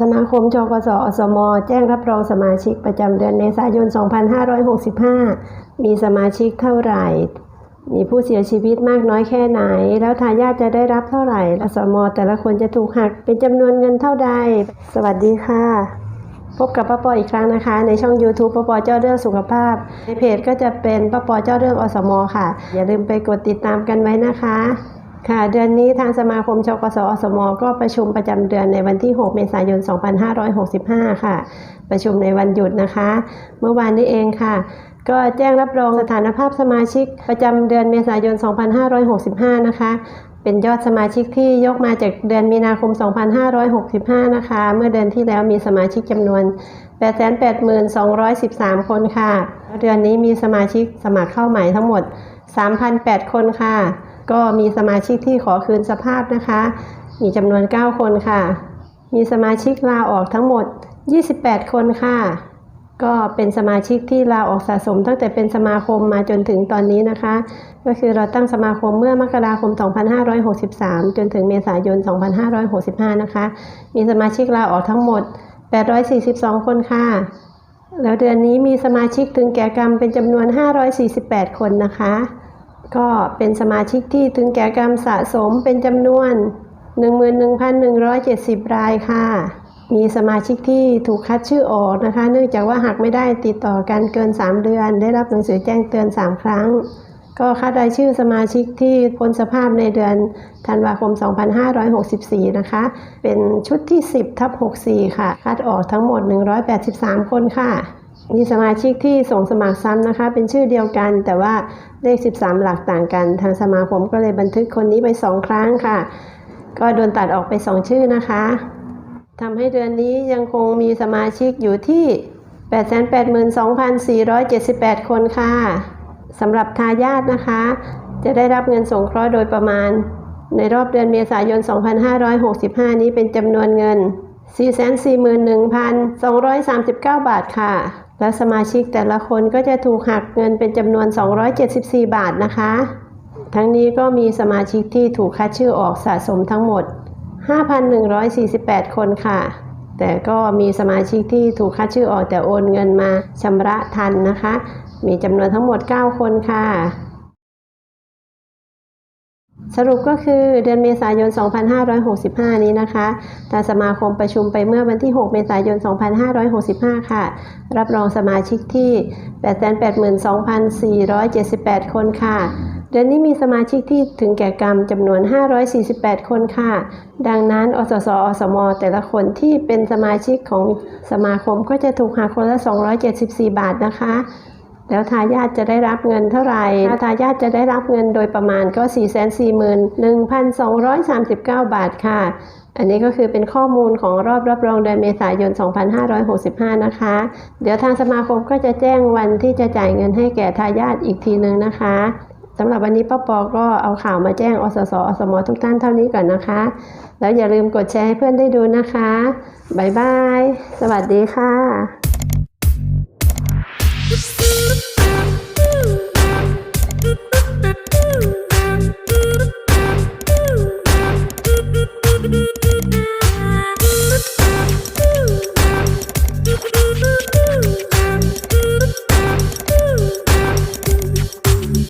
สมาคมจกสอสม แจ้งรับรองสมาชิกประจำเดือนเมษายน 2565 มีสมาชิกเท่าไหร่ มีผู้เสียชีวิตมากน้อยแค่ไหน แล้วทายาทจะได้รับเท่าไหร่และสม แต่ละคนจะถูกหักเป็นจำนวนเงินเท่าใด สวัสดีค่ะ พบกับป้าปออีกครั้งนะคะ ในช่อง YouTube ป้าปอเจ้าเรื่องสุขภาพ ในเพจก็จะเป็นป้าปอเจ้าเรื่องอสม ค่ะ อย่าลืมไปกดติดตามกันไว้นะคะ ค่ะเดือนนี้ทางสมาคมชกสอสมก็ประชุมประจำเดือนในวันที่ 6 เมษายน 2565 ค่ะ ประชุมในวันหยุดนะคะ เมื่อวานนี้เองค่ะ ก็แจ้งรับรองสถานภาพสมาชิกประจำเดือนเมษายน 2565 นะคะ เป็นยอดสมาชิกที่ยกมาจากเดือนมีนาคม 2565 นะคะ เมื่อเดือนที่แล้วมีสมาชิกจำนวน882,213 คนค่ะ เดือนนี้มีสมาชิกสมัครเข้าใหม่ทั้งหมด 3,008 คนค่ะ ก็มีสมาชิกที่ขอคืนสภาพนะคะ มีจำนวน 9 คนค่ะ มีสมาชิกลาออกทั้งหมด 28 คนค่ะ ก็เป็นสมาชิกที่ลาออกสะสม ตั้งแต่เป็นสมาคมมาจนถึงตอนนี้นะคะ ก็คือเราตั้งสมาคมเมื่อมกราคม 2563 จนถึงเมษายน 2565 นะคะ มีสมาชิกลาออกทั้งหมด 842 คนค่ะแล้วเดือนนี้มีสมาชิกถึงแก่กรรมเป็นจำนวน 548 คนนะคะ ก็เป็นสมาชิกที่ถึงแก่กรรมสะสมเป็นจำนวน 11,170 รายค่ะ มีสมาชิกที่ถูกคัดชื่อออกนะคะ เนื่องจากว่าหากไม่ได้ติดต่อกันเกิน 3 เดือน ได้รับหนังสือแจ้งเตือน 3 ครั้ง ก็คัดรายชื่อสมาชิกที่พ้นสภาพในเดือนธันวาคม 2564 นะคะ เป็นชุดที่ 10ทับ64 ค่ะ คัดออกทั้งหมด 183 คนค่ะ มีสมาชิกที่ส่งสมัครซ้ำนะคะ เป็นชื่อเดียวกัน แต่ว่าเลข 13 หลักต่างกัน ทางสมาคมก็เลยบันทึกคนนี้ไป 2 ครั้งค่ะ ก็โดนตัดออกไป 2 ชื่อนะคะทำให้เดือนนี้ยังคงมีสมาชิกอยู่ที่ 882,478 คนค่ะสำหรับทายาทนะคะ จะได้รับเงินสงเคราะห์โดยประมาณ ในรอบเดือนเมษายน 2565 นี้เป็นจำนวนเงิน 441,239 บาทค่ะ และสมาชิกแต่ละคนก็จะถูกหักเงินเป็นจำนวน 274 บาทนะคะ ทั้งนี้ก็มีสมาชิกที่ถูกคัดชื่อออกสะสมทั้งหมด 5,148 คนค่ะ แต่ก็มีสมาชิกที่ถูกคัดชื่อออกแต่โอนเงินมาชำระทันนะคะ มีจำนวนทั้งหมด 9 คนค่ะ สรุปก็คือเดือนเมษายน 2565 นี้นะคะทางสมาคมประชุมไปเมื่อวันที่ 6 เมษายน 2565 ค่ะ รับรองสมาชิกที่ 882,478 คนค่ะ เดือนนี้มีสมาชิกที่ถึงแก่กรรมจำนวน 548 คนค่ะ ดังนั้น อสส อสม แต่ละคนที่เป็นสมาชิกของสมาคมก็จะถูกหักคนละ 274 บาทนะคะ แล้วทายาทจะได้รับเงินเท่าไหร่ถ้าทายาทจะได้รับเงินโดยประมาณก็ 441,239 บาทค่ะ อันนี้ก็คือเป็นข้อมูลของรอบรับรองเดือนเมษายน 2565 นะคะ เดี๋ยวทางสมาคมก็จะแจ้งวันที่จะจ่ายเงินให้แก่ทายาทอีกทีหนึ่งนะคะสำหรับวันนี้ป้าปอก็เอาข่าวมาแจ้งอสสอสมทุกท่านเท่านี้ก่อนนะคะ แล้วอย่าลืมกดแชร์ให้เพื่อนได้ดูนะคะ บ๊ายบาย สวัสดีค่ะ